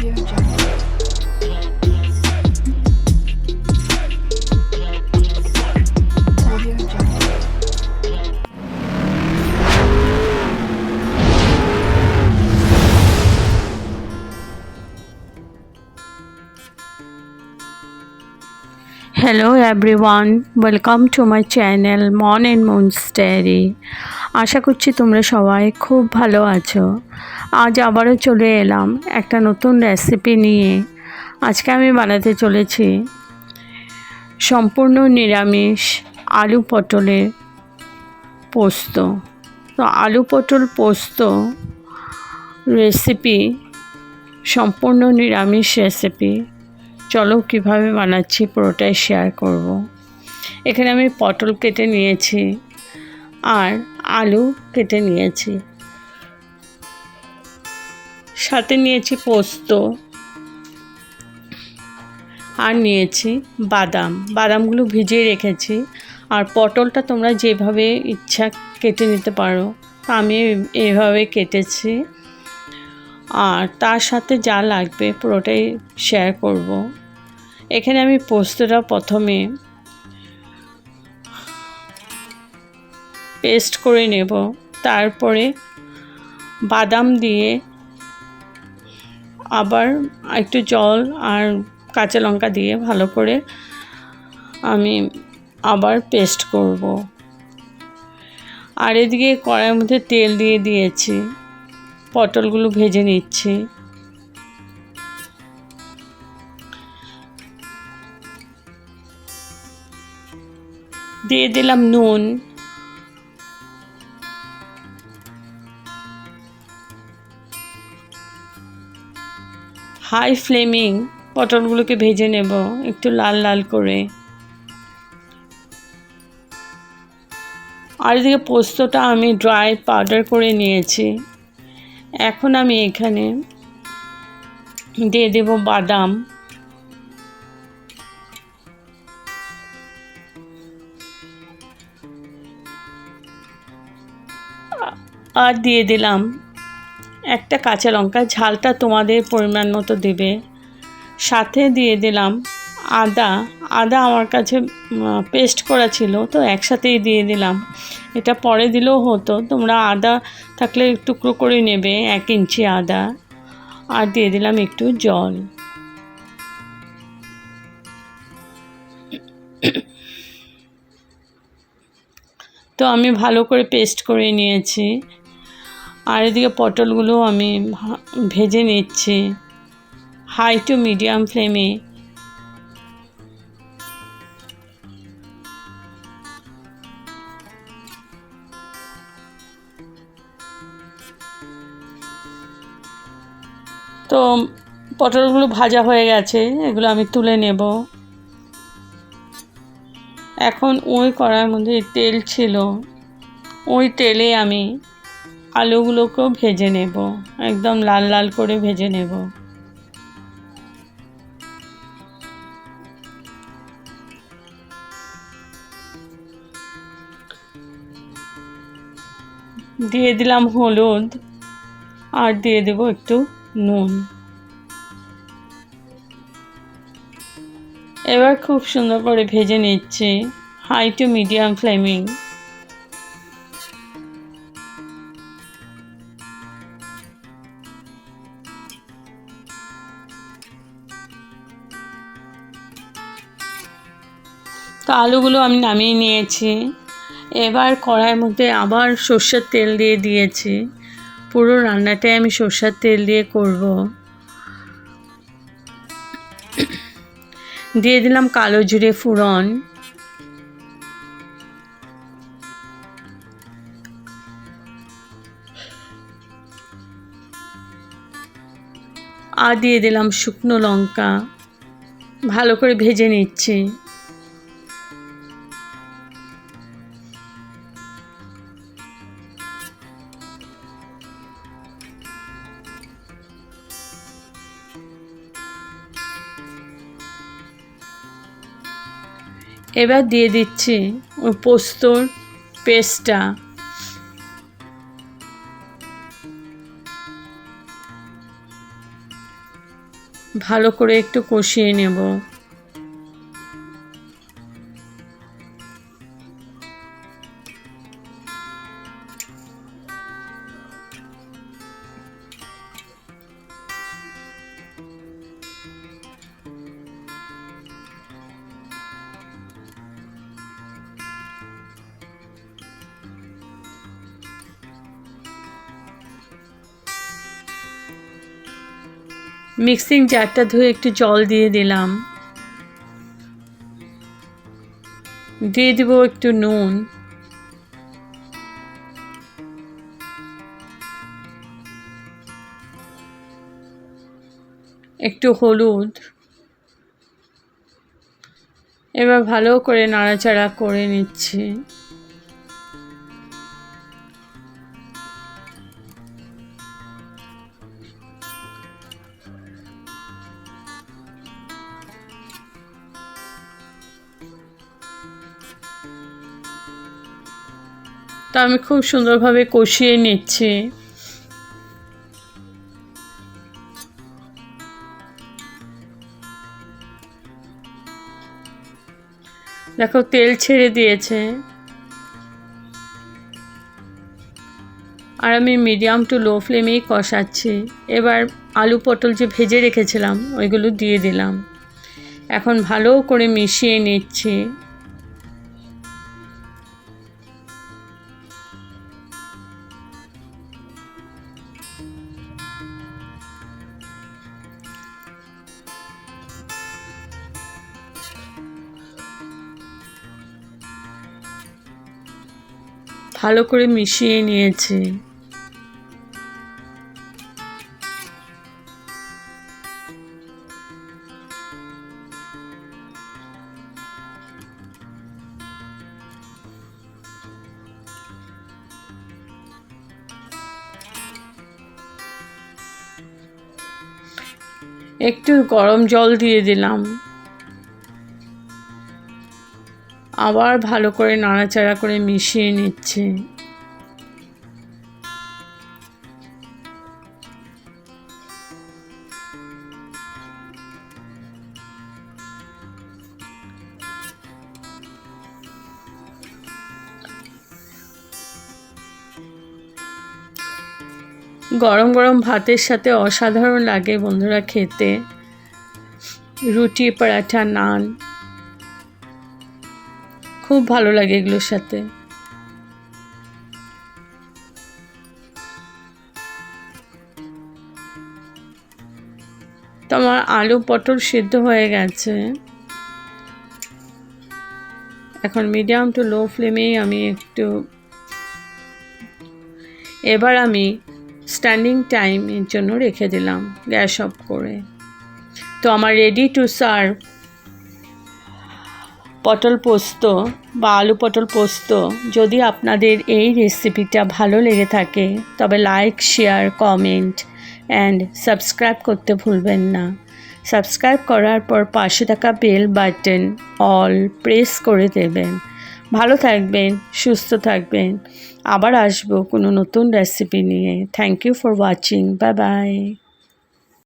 Hello everyone, welcome to my channel Mon and Moon's Diary. আশা করছি তোমরা সবাই খুব ভালো আছো। আজ আবারও চলে এলাম একটা নতুন রেসিপি নিয়ে। আজকে আমি বানাতে চলেছি সম্পূর্ণ নিরামিষ আলু পটলের পোস্ত। তো আলু পটল পোস্ত রেসিপি সম্পূর্ণ নিরামিষ রেসিপি চলো কীভাবে বানাচ্ছি পুরোটাই শেয়ার করব। এখানে আমি পটল কেটে নিয়েছি। আর আলু কেটে নিয়েছি। সাথে নিয়েছি পোস্ত আর নিয়েছি বাদাম। বাদামগুলো ভিজিয়ে রেখেছি। আর পটলটা তোমরা যেভাবে ইচ্ছা কেটে নিতে পারো, আমি এভাবে কেটেছি। আর তার সাথে যা লাগবে পুরোটাই শেয়ার করব। এখানে আমি পোস্তটা প্রথমে পেস্ট করে নেব। তারপরে বাদাম দিয়ে আবার একটু জল আর কাঁচা লঙ্কা দিয়ে ভালো করে আমি আবার পেস্ট করব। আর এদিকে কড়াইয়ের মধ্যে তেল দিয়ে দিয়েছি। পটলগুলো ভেজে নিচ্ছি। দিয়ে দিলাম নুন। হাই ফ্লেমিং পটলগুলোকে ভেজে নেব, একটু লাল লাল করে। আর এদিকে পোস্তটা আমি ড্রাই পাউডার করে নিয়েছি। এখন আমি এখানে দিয়ে দেব বাদাম। আর দিয়ে দিলাম একটা কাঁচা লঙ্কা, ঝালটা তোমাদের পরিমাণ মতো দেবে। সাথে দিয়ে দিলাম আদা। আদা আমার কাছে পেস্ট করা ছিল, তো একসাথেই দিয়ে দিলাম। এটা পরে দিলেও হতো, তোমরা আদা থাকলে টুকরো করে নেবে, এক ইঞ্চি আদা। আর দিয়ে দিলাম একটু জল। তো আমি ভালো করে পেস্ট করে নিয়েছি। আর এদিকে পটলগুলো আমি ভেজে নিচ্ছি। হাই টু মিডিয়াম ফ্লেমে তো পটলগুলো ভাজা হয়ে গেছে, এগুলো আমি তুলে নেব। এখন ওই কড়ার মধ্যে তেল ছিল। ওই তেলে আমি আলুগুলোকেও ভেজে নেব। একদম লাল লাল করে ভেজে নেব। দিয়ে দিলাম হলুদ আর দিয়ে দেবো একটু নুন। এবার খুব সুন্দর করে ভেজে নিচ্ছি। High to medium flaming. তো আলুগুলো আমি নামিয়ে নিয়েছি। এবার কড়াইয়ের মধ্যে আবার সর্ষের তেল দিয়ে দিয়েছি। পুরো রান্নাটাই আমি সর্ষের তেল দিয়ে করব। দিয়ে দিলাম কালো জিরে ফুরন আর দিয়ে দিলাম শুকনো লঙ্কা। ভালো করে ভেজে নিচ্ছি। এবার দিয়ে দিচ্ছি পোস্তর পেস্টটা। ভালো করে একটু কষিয়ে নেব। মিক্সিং জারটা ধুয়ে একটু জল দিয়ে দিলাম। দিয়ে দিব একটু নুন। একটু হলুদ। এবার ভালো করে নাড়াচাড়া করে নিচ্ছি। তা আমি খুব সুন্দরভাবে কষিয়ে নিচ্ছি। দেখো, তেল ছেড়ে দিয়েছে। আর আমি মিডিয়াম টু লো ফ্লেমেই কষাচ্ছি। এবার আলু পটল যে ভেজে রেখেছিলাম, ওইগুলো দিয়ে দিলাম। এখন ভালো করে মিশিয়ে নিচ্ছি। ভালো করে মিশিয়ে নিয়েছি। একটু গরম জল দিয়ে দিলাম। আবার ভালো করে নাড়াচাড়া করে মিশিয়ে নিচ্ছে। গরম গরম ভাতের সাথে অসাধারণ লাগে বন্ধুরা খেতে। রুটি, পরাঠা, নান। খুব ভালো লাগে এগুলোর সাথে। তো আমার আলু পটল সিদ্ধ হয়ে গেছে। এখন মিডিয়াম টু লো ফ্লেমেই আমি একটু এবার আমি স্ট্যান্ডিং টাইমের জন্য রেখে দিলাম গ্যাস অফ করে। তো আমার রেডি টু সার্ভ পটল পোস্ত বা আলু পটল পোস্ত যদি আপনাদের এই রেসিপিটা ভালো লেগে থাকে, তবে like share comment and subscribe করতে ভুলবেন না। সাবস্ক্রাইব করার পর পাশে থাকা বেল বাটন অল প্রেস করে দেবেন। ভালো থাকবেন, সুস্থ থাকবেন। আবার আসব কোনো নতুন রেসিপি নিয়ে। Thank you for watching bye bye